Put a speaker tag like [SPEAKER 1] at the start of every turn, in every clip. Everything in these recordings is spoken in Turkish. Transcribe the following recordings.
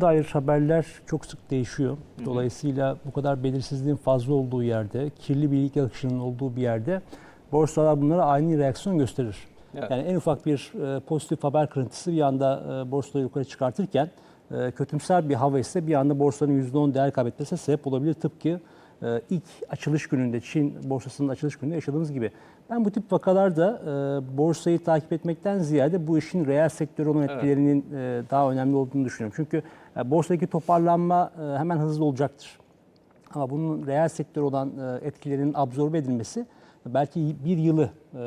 [SPEAKER 1] dair haberler çok sık değişiyor. Dolayısıyla bu kadar belirsizliğin fazla olduğu yerde, kirli bilgi akışının olduğu bir yerde borsalar bunlara aynı reaksiyon gösterir.
[SPEAKER 2] Evet.
[SPEAKER 1] Yani en ufak bir e, pozitif haber kırıntısı bir anda e, borsayı yukarı çıkartırken e, kötümser bir hava ise bir anda borsanın %10 değer kaybetmesine sebep olabilir. Tıpkı ilk açılış gününde Çin borsasının açılış gününde yaşadığımız gibi. Ben bu tip vakalarda e, borsayı takip etmekten ziyade bu işin reel sektörü olan etkilerinin e, daha önemli olduğunu düşünüyorum. Çünkü e, borsadaki toparlanma e, hemen hızlı olacaktır. Ama bunun reel sektör olan e, etkilerinin absorbe edilmesi belki bir yılı e,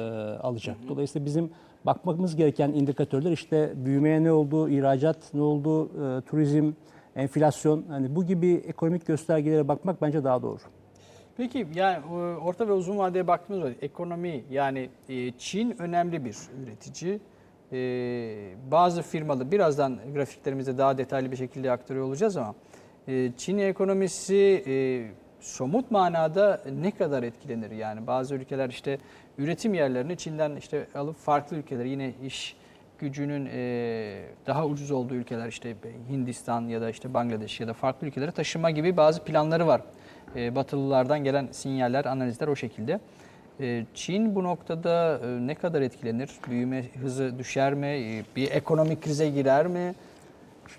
[SPEAKER 1] alacak. Dolayısıyla bizim bakmamız gereken indikatörler işte büyümeye ne oldu, ihracat ne oldu, e, turizm, enflasyon. Hani bu gibi ekonomik göstergelere bakmak bence daha doğru.
[SPEAKER 2] Peki yani e, orta ve uzun vadeye baktığımız zaman ekonomi yani e, Çin önemli bir üretici. E, Bazı firmalı birazdan grafiklerimizde daha detaylı bir şekilde aktarıyor olacağız ama Çin ekonomisi somut manada ne kadar etkilenir? Yani bazı ülkeler işte üretim yerlerini Çin'den işte alıp farklı ülkelere yine iş gücünün daha ucuz olduğu ülkeler işte Hindistan ya da işte Bangladeş ya da farklı ülkelere taşıma gibi bazı planları var. Batılılardan gelen sinyaller, analizler o şekilde. Çin bu noktada ne kadar etkilenir? Büyüme hızı düşer mi? Bir ekonomik krize girer mi?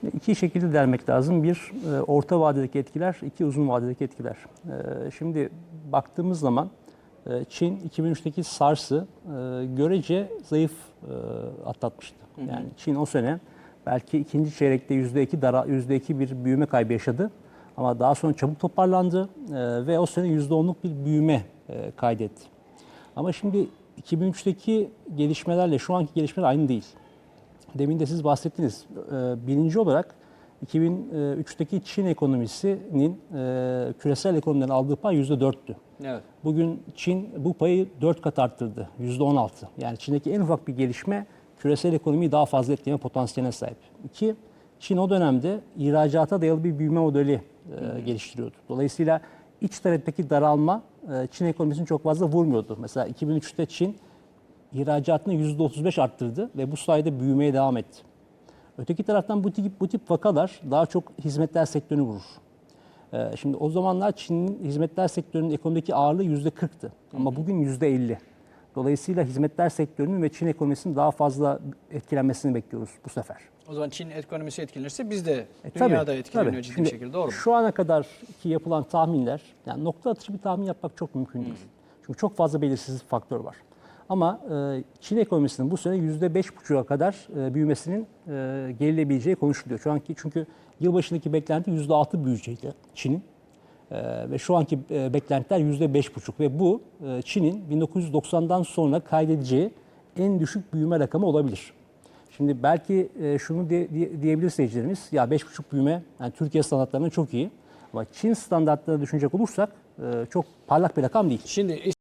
[SPEAKER 1] Şimdi iki şekilde dermek lazım. Bir orta vadedeki etkiler, iki uzun vadedeki etkiler. Şimdi baktığımız zaman Çin 2003'teki SARS'ı görece zayıf e, atlatmıştı. Yani Çin o sene belki ikinci çeyrekte %2 dara %2 bir büyüme kaybı yaşadı. Ama daha sonra çabuk toparlandı e, ve o sene %10'luk bir büyüme e, kaydetti. Ama şimdi 2003'teki gelişmelerle şu anki gelişmeler aynı değil. Demin de siz bahsettiniz. Birinci olarak 2003'teki Çin ekonomisinin e, küresel ekonomiden aldığı pay %4'tü.
[SPEAKER 2] Evet.
[SPEAKER 1] Bugün Çin bu payı 4 kat arttırdı. %16. Yani Çin'deki en ufak bir gelişme küresel ekonomiyi daha fazla etkileme potansiyeline sahip. İki, Çin o dönemde ihracata dayalı bir büyüme modeli e, geliştiriyordu. Dolayısıyla iç taleптeki daralma e, Çin ekonomisini çok fazla vurmuyordu. Mesela 2003'te Çin ihracatını %35 arttırdı ve bu sayede büyümeye devam etti. Öteki taraftan bu tip, bu tip vakalar daha çok hizmetler sektörünü vurur. Ee, Şimdi o zamanlar Çin'in hizmetler sektörünün ekonomideki ağırlığı %40'tı ama bugün %50. Dolayısıyla hizmetler sektörünün ve Çin ekonomisinin daha fazla etkilenmesini bekliyoruz bu sefer.
[SPEAKER 2] O zaman Çin ekonomisi etkilenirse biz de
[SPEAKER 1] E, tabii,
[SPEAKER 2] dünyada etkileniyor
[SPEAKER 1] tabii.
[SPEAKER 2] ciddi
[SPEAKER 1] Şimdi
[SPEAKER 2] bir şekilde. Doğru mu?
[SPEAKER 1] Şu ana kadar ki yapılan tahminler, yani nokta atışı bir tahmin yapmak çok mümkün değil. Çünkü çok fazla belirsizlik faktör var. Ama e, Çin ekonomisinin bu sene %5,5'a kadar e, büyümesinin e, gerilebileceği konuşuluyor. Şu anki çünkü yılbaşındaki beklenti %6 büyüyecekti Çin'in. E, ve şu anki e, beklentiler %5,5 ve bu Çin'in 1990'dan sonra kaydedeceği en düşük büyüme rakamı olabilir. Şimdi belki şunu diyebilir seyircilerimiz, ya 5,5 büyüme yani Türkiye standartlarına çok iyi. Ama Çin standartlarına düşünecek olursak çok parlak bir rakam değil.
[SPEAKER 2] Şimdi